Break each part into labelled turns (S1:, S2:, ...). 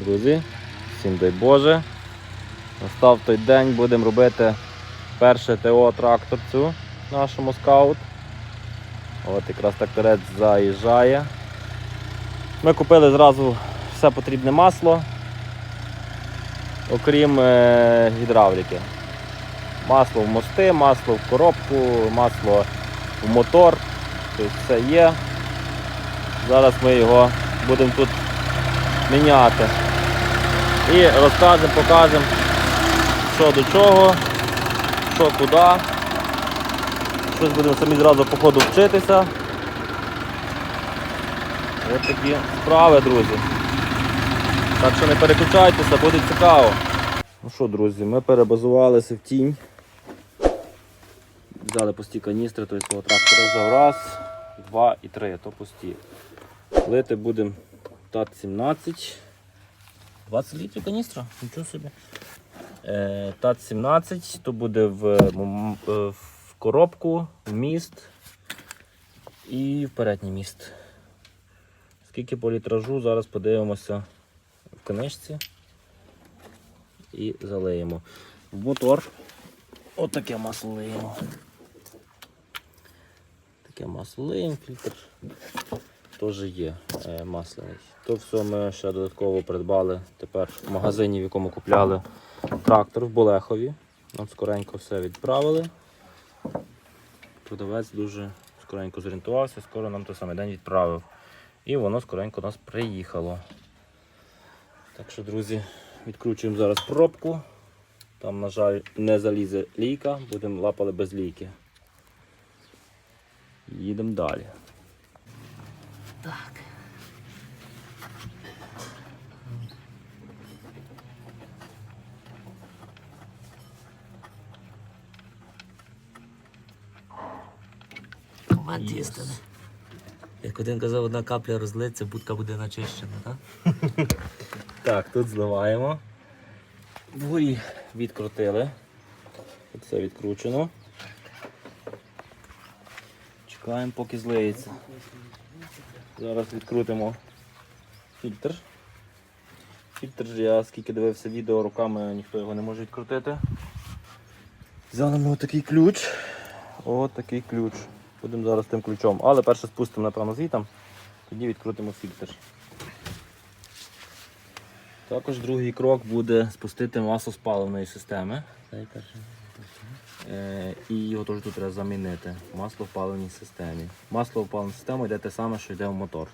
S1: Друзі, всім дай Боже. Настав той день, будемо робити перше ТО тракторцю нашому скаут. От якраз тракторець заїжджає. Ми купили зразу все потрібне масло, окрім е, гідравліки. Масло в мости, масло в коробку, масло в мотор. Тобто все є. Зараз ми його будемо тут міняти. І розкажемо, покажемо, що до чого, що куди. Щось будемо самі зразу по ходу вчитися. Ось такі справи, друзі. Так що не переключайтеся, буде цікаво. Ну що, друзі, ми перебазувалися в тінь. Взяли пусті каністри, тобто свого трактора взяв раз, два і три, то пусті. Лити будемо ТАТ-17. 20 літрів каністра, нічого собі. Е, ТАТ-17, то буде в, е, в коробку, в міст і в передній міст. Скільки по літражу, зараз подивимося в книжці і залиємо. В мотор отаке масло лиємо. Таке масло лиємо, фільтр теж є е, масляний. То все ми ще додатково придбали тепер в магазині, в якому купляли трактор в Болехові. Нам скоренько все відправили. Продавець дуже скоренько зорієнтувався, скоро нам той самий день відправив. І воно скоренько нас приїхало. Так що, друзі, відкручуємо зараз пробку. Там, на жаль, не залізе лійка, будемо лапали без лійки. Їдемо далі.
S2: Так. Момент істини. Як один казав, одна капля розлиться, будка буде начищена, так?
S1: Так, тут зливаємо. Вгорі відкрутили. Тут все відкручено. Чекаємо, поки злиється. Зараз відкрутимо фільтр. Фільтр, я скільки дивився відео, руками ніхто його не може відкрутити. Взяли ми отакий ключ. От такий ключ. Будемо зараз тим ключом. Але перше спустимо напевно звітом, тоді відкрутимо фільтр. Також другий крок буде спустити масло з паливної системи. Е, і його теж тут треба замінити. Масло в паливній системі. Масло в паливну систему йде те саме, що йде в мотор.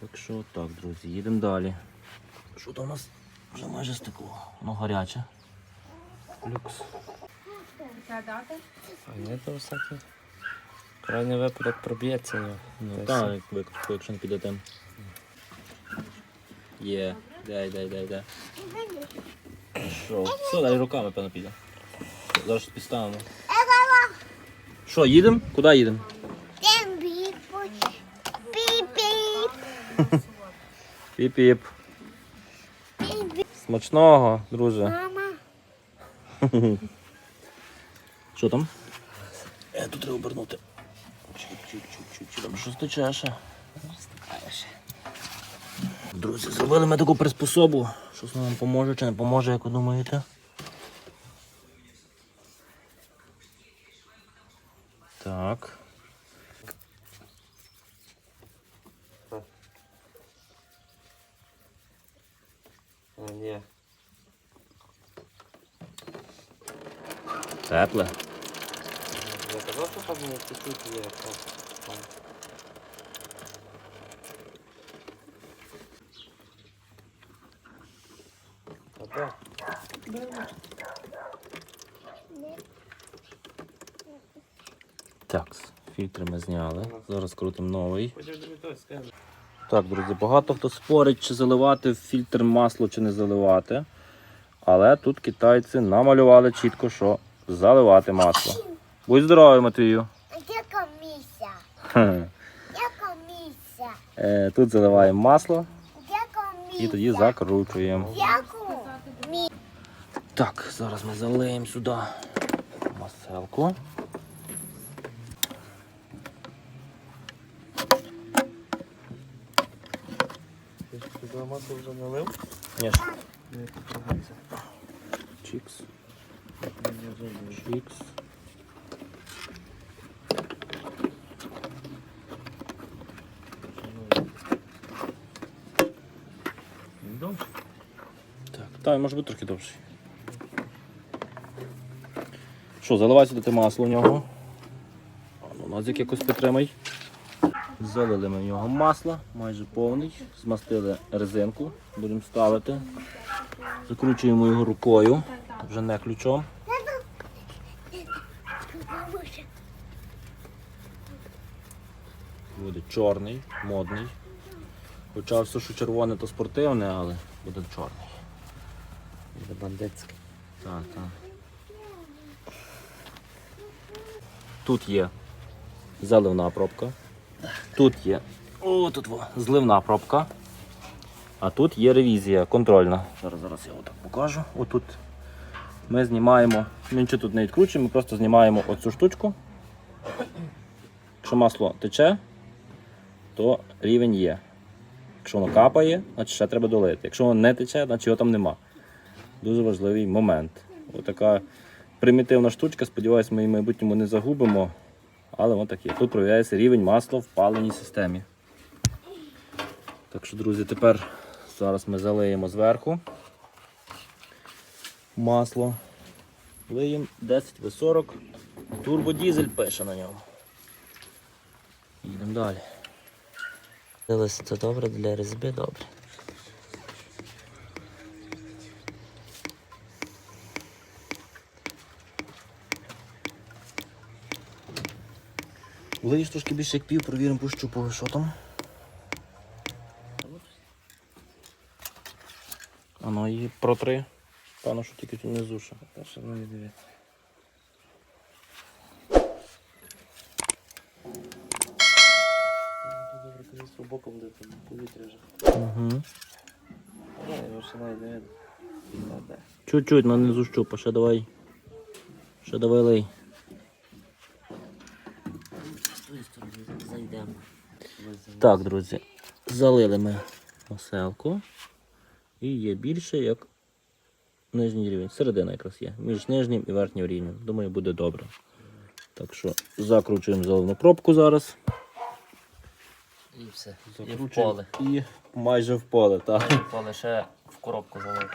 S1: Так що так, друзі, їдемо далі. Що то у нас вже майже стекло. Воно гаряче. Люкс.
S3: А ні, то всякий. Крайній випадок проб'ється. Ну,
S1: Так, як викрутку, якщо не підете. Є. Дай, дай, дай, дай. Що? Все, далі руками, певно, піде. Зараз підставимо. Що, їдемо? Куди їдемо? Піп-піп. Смачного, друже. Що там? Е, тут треба обернути. Чик-чик-чик-чик. Там щось тече ще. Друзі, зробили ми таку приспособу. Щось нам поможе чи не поможе, як ви думаєте? Так.
S3: А, ні.
S1: Тепле.
S3: Так,
S1: фільтри ми зняли. Зараз крутимо новий. Так, друзі, багато хто спорить, чи заливати в фільтр масло, чи не заливати. Але тут китайці намалювали чітко, що заливати масло. Будь здоровий, Матвію.
S4: Де комісія? Де комісія?
S1: Е, Тут заливаємо масло
S4: Де комісія?
S1: і тоді закручуємо. Так, зараз ми залиємо сюди маселку.
S3: Масло вже налив.
S1: Ні. Чікс.
S3: Довше?
S1: Так, та, може бути трохи довший. Що, заливай сюди масло в нього. А, ну, Назик якось підтримай. Залили ми в нього масло, майже повний. Змастили резинку, будемо ставити. Закручуємо його рукою, вже не ключом. Буде чорний, модний. Хоча все, що червоне, то спортивне, але буде чорний.
S2: Це бандитське.
S1: Так, так. Тут є заливна пробка. Тут є о, тут во, зливна пробка. А тут є ревізія контрольна. Зараз зараз я отак покажу. Отут ми знімаємо, ми нічого тут не відкручуємо, ми просто знімаємо оцю штучку. Якщо масло тече, то рівень є. Якщо воно капає, значить ще треба долити. Якщо воно не тече, значить його там нема дуже важливий момент. Отака примітивна штучка, сподіваюся, ми її в майбутньому не загубимо. Але от таке. Тут проявляється рівень масла в паленій системі. Так що, друзі, тепер зараз ми залиємо зверху масло. Лиємо 10 В40. Турбодізель пише на ньому. Їдемо далі.
S2: Дивилося, це добре для різьби, добре.
S1: Влиєш трошки більше як пів, провіримо пощупали, що там. А ну і три. Що тільки тут внизу ще.
S3: Перше ну дивіться. Добре, каністру боком де там повітря вже.
S1: Угу.
S3: Да, його ще навіть не видно.
S1: Чуть-чуть на низу щупа, ще давай. Ще давай лей.
S2: З тої сторони зайдемо.
S1: Так, друзі, залили ми маселку. І є більше, як нижній рівень. Середина якраз є. Між нижнім і верхнім рівнем. Думаю, буде добре. Так що закручуємо заливну пробку зараз.
S2: І все. І в поле.
S1: І майже в поле, так.
S2: І в поле ще в коробку залити.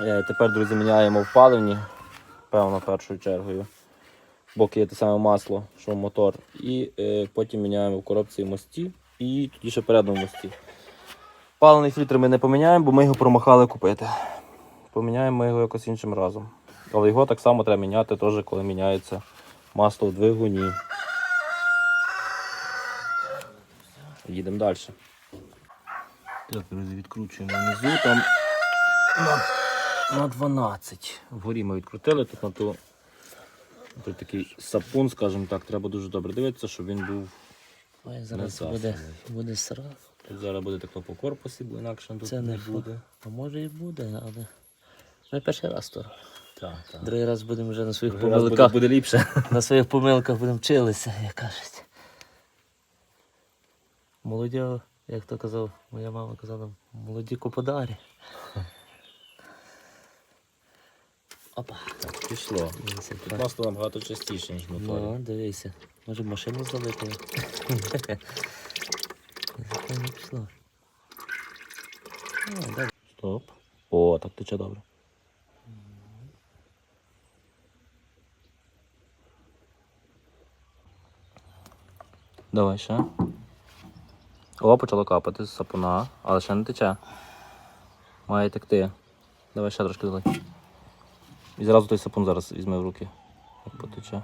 S1: Е, Тепер, друзі, міняємо в паливні, певно, першою чергою. Боки є те саме масло, що мотор. І е, потім міняємо в коробці в мості і тоді ще передньому мості. Паливний фільтр ми не поміняємо, бо ми його промахали купити. Поміняємо ми його якось іншим разом. Але його так само треба міняти, теж, коли міняється масло в двигуні. Їдемо далі. Так, друзі, відкручуємо внизу. Там на, на 12. Вгорі ми відкрутили, тут на ту тут такий сапун, скажімо так, треба дуже добре дивитися, щоб він був.
S2: Ой, зараз
S1: Не
S2: буде, буде сразу.
S1: Тут зараз буде тако по корпусі, бо інакше тут
S2: Це не
S1: не буде.
S2: А може і буде, але. Ми перший раз то.
S1: Так, так.
S2: Другий раз будемо вже на своїх
S1: Другий раз буде,
S2: помилках.
S1: буде ліпше.
S2: На своїх помилках будемо вчилися, як кажуть. Молоді, як то казав, моя мама казала, молоді куподарі. Опа.
S1: Так, пішло.
S2: Дивися,
S1: Тут масло набагато частіше, ніж моторі.
S2: Ну, дивися. Може машину залити. Не пішло. Ну, добре.
S1: Стоп. О, так тече добре. Давай ще. О, почало капати з сапуна, але ще не тече. Має текти. Давай ще трошки залий. І зразу той сапун зараз візьме в руки. Як потече.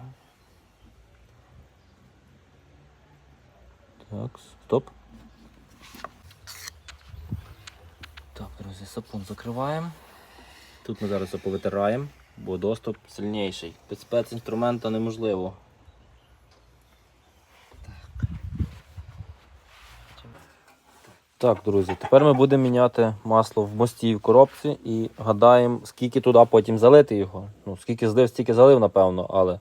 S1: Так, стоп. Так, друзі, сапун закриваємо. Тут ми зараз повитираємо, бо доступ сильніший. Без спецінструмента неможливо. Так, друзі, тепер ми будемо міняти масло в мості в коробці і гадаємо, скільки туди потім залити його. Ну, скільки злив, стільки залив, напевно, але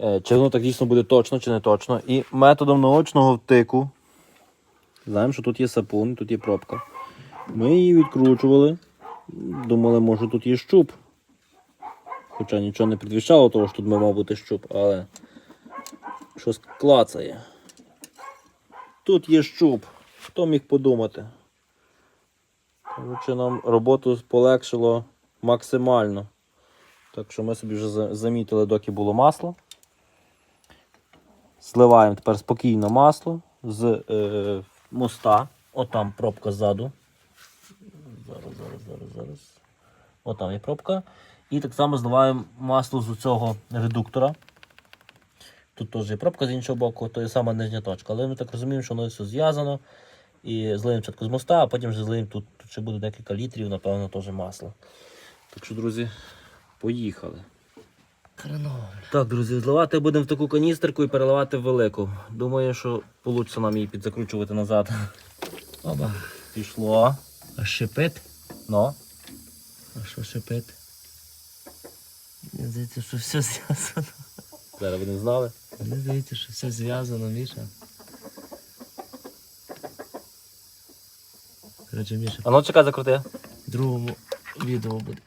S1: е, чи воно так дійсно буде точно, чи не точно. І методом наочного втику. Знаємо, що тут є сапун, тут є пробка. Ми її відкручували. Думали, може тут є щуп. Хоча нічого не предвіщало того, що тут мав бути щуп, але щось клацає. Тут є щуп. Хто міг подумати? Коротше, нам роботу полегшило максимально. Так що ми собі вже замітили, доки було масло. Зливаємо тепер спокійно масло з е, моста. Отам пробка ззаду. Зараз, зараз, зараз, зараз. Отам є пробка. І так само зливаємо масло з цього редуктора. Тут теж є пробка з іншого боку, то є сама нижня точка. Але ми так розуміємо, що воно все зв'язано. І злиємо спочатку з моста, а потім вже злиємо тут. Тут ще буде декілька літрів, напевно, теж масло. Так що, друзі, поїхали. Так, друзі, зливати будемо в таку каністерку і переливати в велику. Думаю, що вийде нам її підзакручувати назад.
S2: Оба.
S1: Пішло.
S2: А шипить?
S1: Ну.
S2: А що шипить? Мені здається, що все зв'язано.
S1: Зараз будемо знали.
S2: Мені здається, що все зв'язано, Міша. Коротше,
S1: А ну чекай, закрути.
S2: в другому відео буде.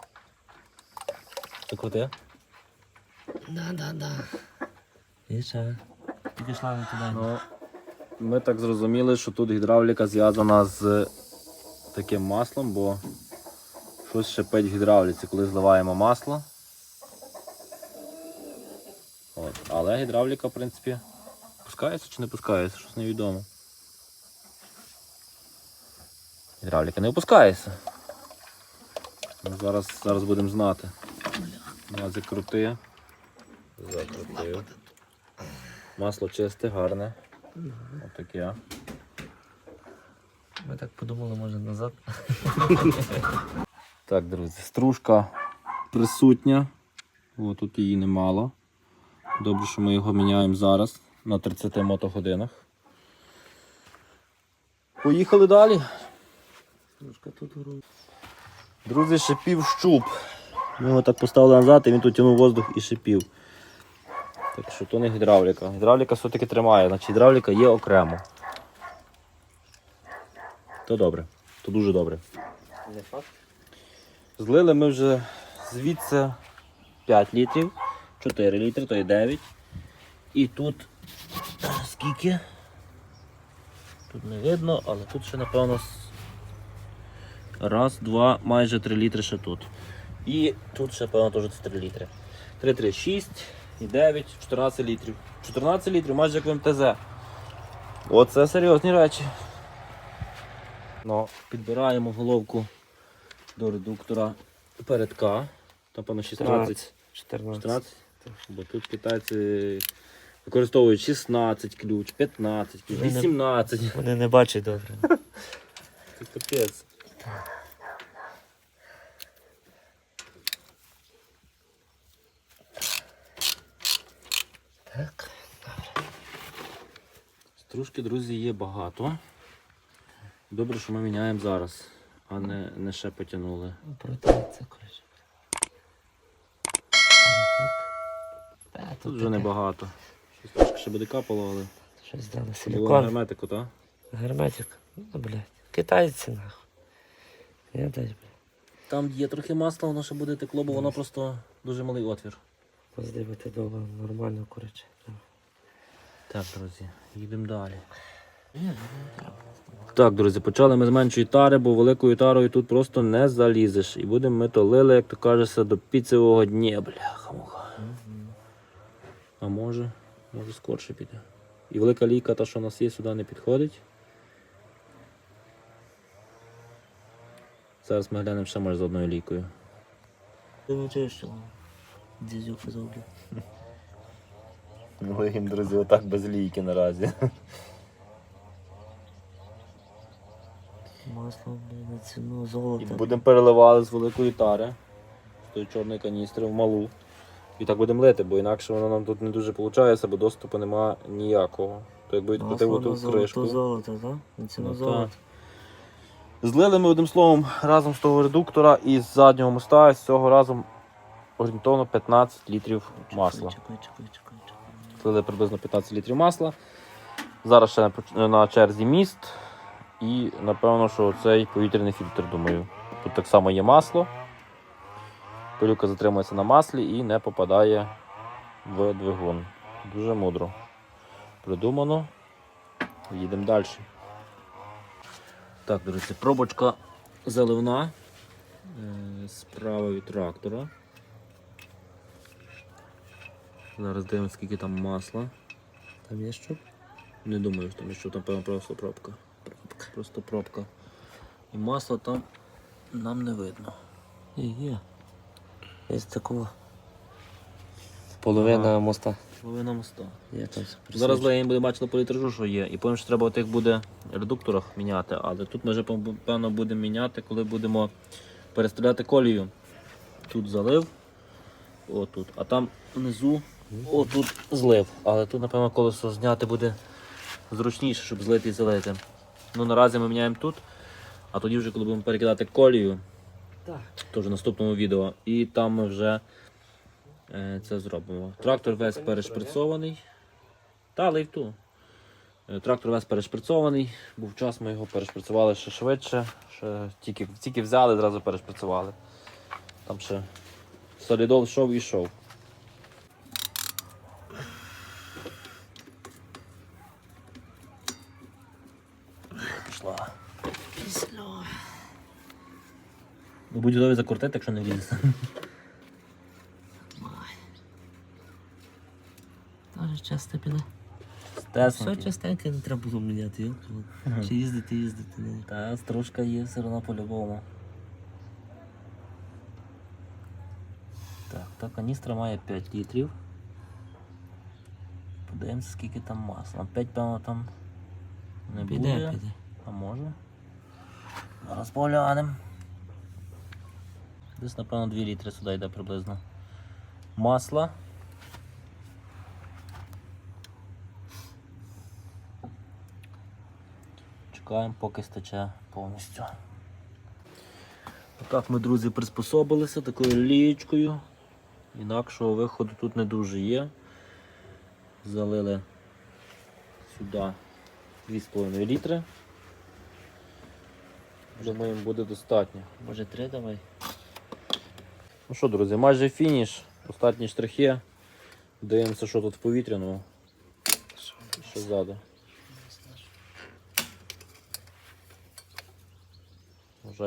S1: Закрути.
S2: Да, да, да. Міша. Підійшла не туди.
S1: Ну, ми так зрозуміли, що тут гідравліка зв'язана з таким маслом, бо щось шипить в гідравліці, коли зливаємо масло. От. Але гідравліка, в принципі, пускається чи не пускається, щось невідомо. Гідравліка не опускається. Ну, зараз, зараз будемо знати. Ну, закрути. Закрутив. Масло чисте, гарне. Отаке.
S2: Ми так подумали, може назад.
S1: Так, друзі, стружка присутня. О, тут її немало. Добре, що ми його міняємо зараз на 30 мотогодинах. Поїхали далі.
S2: Трошки тут гру.
S1: Друзі, шипів щуп. Ми його так поставили назад і він тут тягнув воздух і шипів. Так що то не гідравліка. Гідравліка все-таки тримає, значить гідравліка є окремо. То добре, то дуже добре.
S3: Не факт.
S1: Злили ми вже звідси 5 літрів, 4 літри, то є 9. І тут скільки? Тут не видно, але тут ще напевно раз, два, майже 3 літри ще тут. І тут ще, певно, теж 3 літри. 3, 3, 6 і 9, 14 літрів. 14 літрів, майже як в МТЗ. Оце серйозні речі. Ну, підбираємо головку до редуктора передка. Там, певно, 16.
S3: 14.
S1: 14. Бо тут китайці використовують 16 ключ, 15 ключ,
S2: Вони не-
S1: 18.
S2: Вони не бачать добре.
S1: Це капець.
S2: Так. добре.
S1: Стружки, друзі, є багато. Добре, що ми міняємо зараз, а не, не ще потягнули.
S2: Противиться, коротше. Та,
S1: Тут вже
S2: таке.
S1: небагато. Щось трошки ще буде капало, але
S2: Щось дали
S1: було герметику, так?
S2: Герметик. Ну, блядь. Китайці нахуй. Я дай, блядь.
S1: Там є трохи масла, воно ще буде текло, бо воно просто дуже малий отвір.
S2: Поздивити довго нормально, коротше.
S1: Так, друзі, їдемо далі. Так, друзі, почали ми з меншої тари, бо великою тарою тут просто не залізеш. І будемо ми то лили, як то кажеться, до піцевого дня, бляха-муха. А може, може скорше піде. І велика лійка, та, що у нас є, сюди не підходить. Зараз ми глянемо ще може з одною лійкою.
S2: Ти не чуєш, що дізюк зроблю.
S1: Ну, їм, друзі, отак без лійки наразі.
S2: Масло, блядь, на ціну
S1: І
S2: золота.
S1: будемо переливати з великої тари, з тої чорної каністри в малу. І так будемо лити, бо інакше воно нам тут не дуже виходить, бо доступу нема ніякого. То якби відкрутив
S2: Масло на
S1: оту
S2: золото,
S1: кришку.
S2: золото, так? На ціну
S1: Ну,
S2: золота.
S1: Злили ми одним словом разом з того редуктора і з заднього моста, з цього разом орієнтовно 15 літрів масла.
S2: Чекай, чекай, чекай, чекай.
S1: Злили приблизно 15 літрів масла. Зараз ще на черзі міст І напевно, що цей повітряний фільтр, думаю. Тут так само є масло. Пилюка затримується на маслі і не попадає в двигун. Дуже мудро. Придумано. Їдемо далі. Так, друзі, пробочка заливна е, справа від трактора. Зараз дивимося, скільки там масла.
S2: Там є що?
S1: Не думаю, що там є що там певно просто пробка. Пробка. Просто пробка. І масла там нам не видно.
S2: Є, є. Є такого. Половина
S1: Ага.
S2: моста.
S1: Половина моста.
S2: Є там.
S1: Зараз леєм буде бачили по літражу, що є. І потім що треба тих буде в редукторах міняти, але тут ми вже певно будемо міняти, коли будемо перестріляти колію. Тут залив, отут, а там внизу отут злив. Але тут, напевно, колесо зняти буде зручніше, щоб злити і залити. Ну наразі ми міняємо тут, а тоді вже коли будемо перекидати колію,
S2: Так.
S1: теж в наступному відео, і там ми вже це зробимо. Трактор весь перешприцований. Та лейфту. Е, Трактор весь перешприцований. Був час, ми його перешприцювали ще швидше. Ще тільки, тільки взяли, зразу перешприцювали. Там ще солідол йшов і йшов. Пішла. Будь готові закрутити, якщо не влізе.
S2: Дуже часто піде. Все частенько не треба було міняти, йо. Чи їздити, їздити. Не.
S1: Та стружка є все одно по-любому. Так, та каністра має 5 літрів. Подивимося, скільки там масла. 5, певно, там не буде.
S2: піде.
S1: А може? Зараз поглянемо. Десь, напевно, 2 літри сюди йде приблизно. Масла. Чекаємо, поки стече повністю. Так ми, друзі, приспособилися такою лієчкою. Інакшого виходу тут не дуже є. Залили сюди 2,5 літри. Думаємо, буде достатньо.
S2: Може три давай?
S1: Ну що, друзі, майже фініш. Останні штрихи. Дивимося, що тут в повітряному. Що ззаду.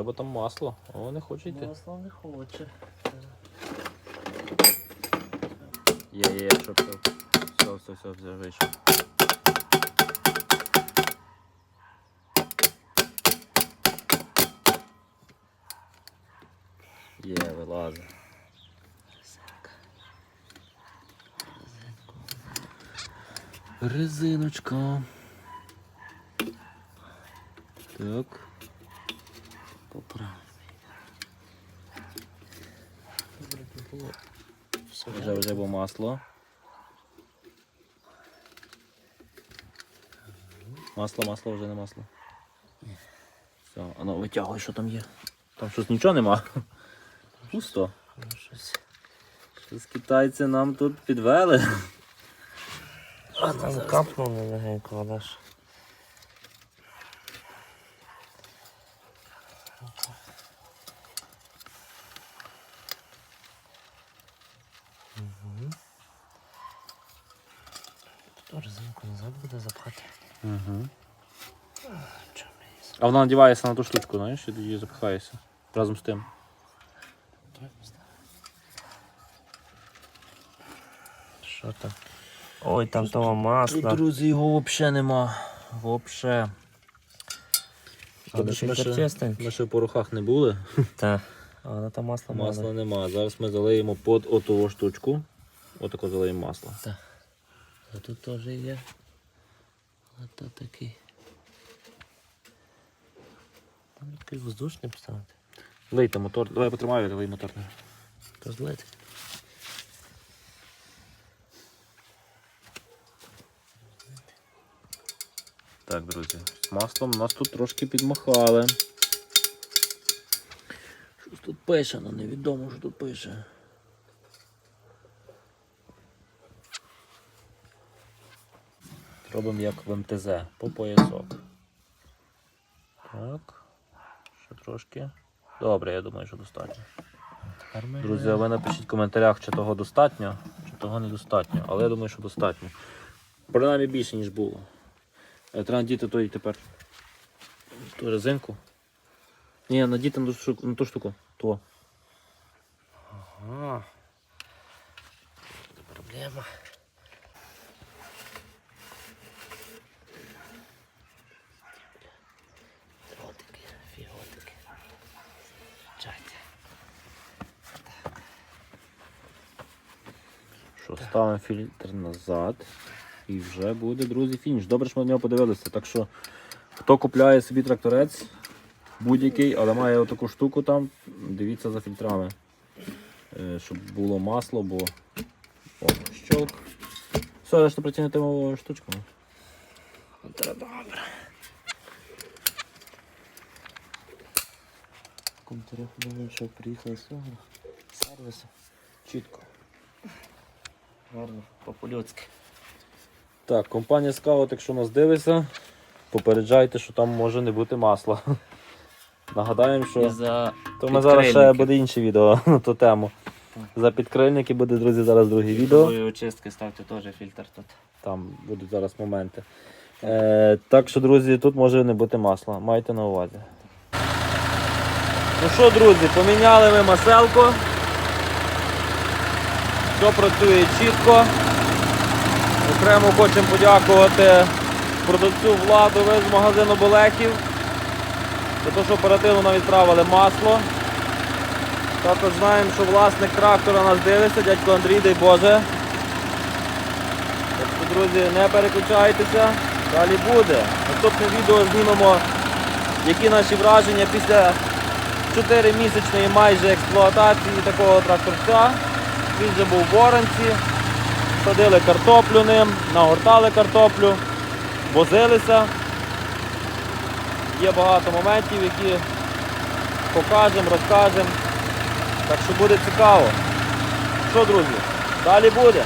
S1: Бо там масло, о, не хоче йти.
S2: Масло не хоче.
S1: Є, є, що все. Все, все, все, вже вийшло. Є, вилазить. Резиночка. Так.
S2: Поправ.
S1: Вже вже було масло. Масло, масло, вже не масло. Все, а ну витягуй, що там є. Там щось нічого нема. Пусто.
S2: Щось.
S1: Щось китайці нам тут підвели.
S2: А там капнуло легенько, але ж. Тут резинку назад буде запхати.
S1: Угу. А вона надівається на ту штучку, знаєш, і тоді запихаєшся. Разом з тим.
S2: Що там? Ой, там того масла.
S1: друзі, його взагалі нема.
S2: Але
S1: Ми,
S2: ще
S1: ми ще в порохах не були.
S2: Та. Але там масло
S1: Масла
S2: мало.
S1: нема. Зараз ми залиємо під оту штучку. Отако залиємо масло.
S2: А тут теж є. А то такий. Там такий воздушний поставити.
S1: Лийте мотор. Давай потримаю, лий мотор.
S2: То злити.
S1: Так, друзі, маслом нас тут трошки підмахали. Щось тут пише, але невідомо, що тут пише. Робимо як в МТЗ, по поясок. Так. Ще трошки. Добре, я думаю, що достатньо. Друзі, ви напишіть в коментарях, чи того достатньо, чи того недостатньо. Але я думаю, що достатньо. Принаймні більше, ніж було. Е, Треба надіти той тепер ту резинку. Ні, надіти на ту штуку. На ту штуку. То.
S2: Ага. Це проблема.
S1: Ставимо фільтр назад. І вже буде, друзі, фініш. Добре, що ми на нього подивилися. Так що, хто купляє собі тракторець, будь-який, але має отаку штуку там, дивіться за фільтрами. Е, Щоб було масло, бо. О, щолк. Все, решта працюємо штучками.
S2: Добре. В коментарях думаю, що приїхали з цього сервісу.
S1: Чітко.
S2: Гарно, по-людськи.
S1: Так, компанія Scout, якщо нас дивиться, попереджайте, що там може не бути масла. Нагадаємо, що
S2: за
S1: то ми зараз ще буде інше відео на ту тему. За підкрильники буде, друзі, зараз друге відео.
S2: Другої очистки ставте теж фільтр тут.
S1: Там будуть зараз моменти. Е, так що, друзі, тут може не бути масла. Майте на увазі. Ну що, друзі, поміняли ми маселку. Все працює чітко. Окремо хочемо подякувати продавцю Владу ви з магазину Болехів. За те, що оперативно нам відправили масло. Також знаємо, що власник трактора нас дивиться, дядько Андрій, дай Боже. Так що, друзі, не переключайтеся, далі буде. Наступне відео знімемо, які наші враження після 4-місячної майже експлуатації такого тракторця. Він вже був в Оранці, садили картоплю ним, нагортали картоплю, возилися. Є багато моментів, які покажемо, розкажемо. Так що буде цікаво. Що, друзі, далі буде.